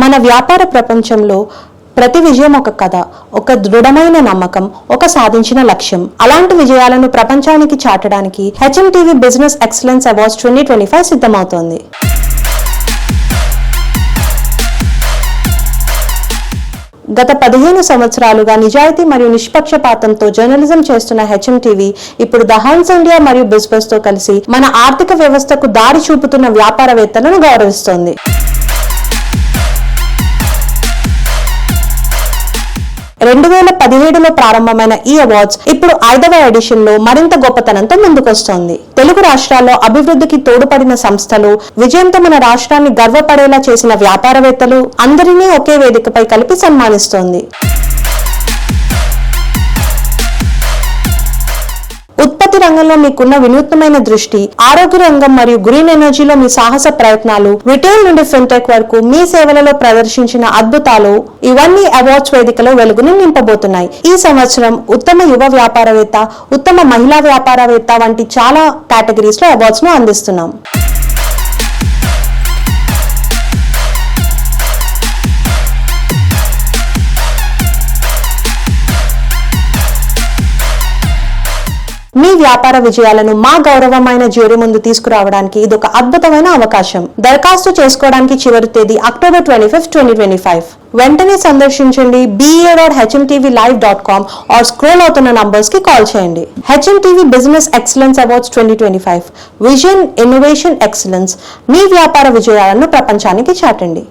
మన వ్యాపార ప్రపంచంలో ప్రతి విజయం ఒక కథ ఒక దృఢమైన నమ్మకం ఒక సాధించిన లక్ష్యం. అలాంటి విజయాలను ప్రపంచానికి చాటడానికి HMTV business excellence awards twenty twenty five సిద్ధమవుతోంది. గత పదిహేను సంవత్సరాలుగా నిజాయితీ మరియు నిష్పక్షపాతంతో జర్నలిజం చేస్తున్న హెచ్ఎం టీవీ ఇప్పుడు దహాన్స్ ఇండియా మరియు బిస్బస్తో కలిసి మన ఆర్థిక వ్యవస్థకు దారి చూపుతున్న వ్యాపారవేత్తలను గౌరవిస్తోంది. రెండు వేల పదిహేడులో ప్రారంభమైన ఈ అవార్డ్స్ ఇప్పుడు ఐదవ ఎడిషన్లో మరింత గొప్పతనంతో ముందుకొస్తోంది. తెలుగు రాష్ట్రాల్లో అభివృద్ధికి తోడ్పడిన సంస్థలు విజయంతో మన రాష్ట్రాన్ని గర్వపడేలా చేసిన వ్యాపారవేత్తలు అందరినీ ఒకే వేదికపై కలిపి సన్మానిస్తోంది. రంగంలో మీకున్న వినూత్నమైన దృష్టి ఆరోగ్య రంగం మరియు గ్రీన్ ఎనర్జీలో మీ సాహస ప్రయత్నాలు రిటైల్ నుండి ఫిన్టెక్ వరకు మీ సేవలలో ప్రదర్శించిన అద్భుతాలు ఇవన్నీ అవార్డ్స్ వేదికలో వెలుగుని నింపబోతున్నాయి. ఈ సంవత్సరం ఉత్తమ యువ వ్యాపారవేత్త ఉత్తమ మహిళా వ్యాపారవేత్త వంటి చాలా కేటగిరీస్లో అవార్డ్స్ను అందిస్తున్నాం. మీ వ్యాపార విజయాలను మా గౌరవమైన జ్యూరీ ముందు తీసుకురావడానికి ఇది ఒక అద్భుతమైన అవకాశం. దరఖాస్తు చేసుకోవడానికి చివరి తేదీ October twenty fifth twenty twenty five వెంటనే సందర్శించండి BA dot HMTV live dot com or scroll అవుతున్న నంబర్స్కి కాల్ చేయండి. HMTV business excellence awards twenty twenty five vision innovation excellence మీ వ్యాపార విజయాలను ప్రపంచానికి చాటండి.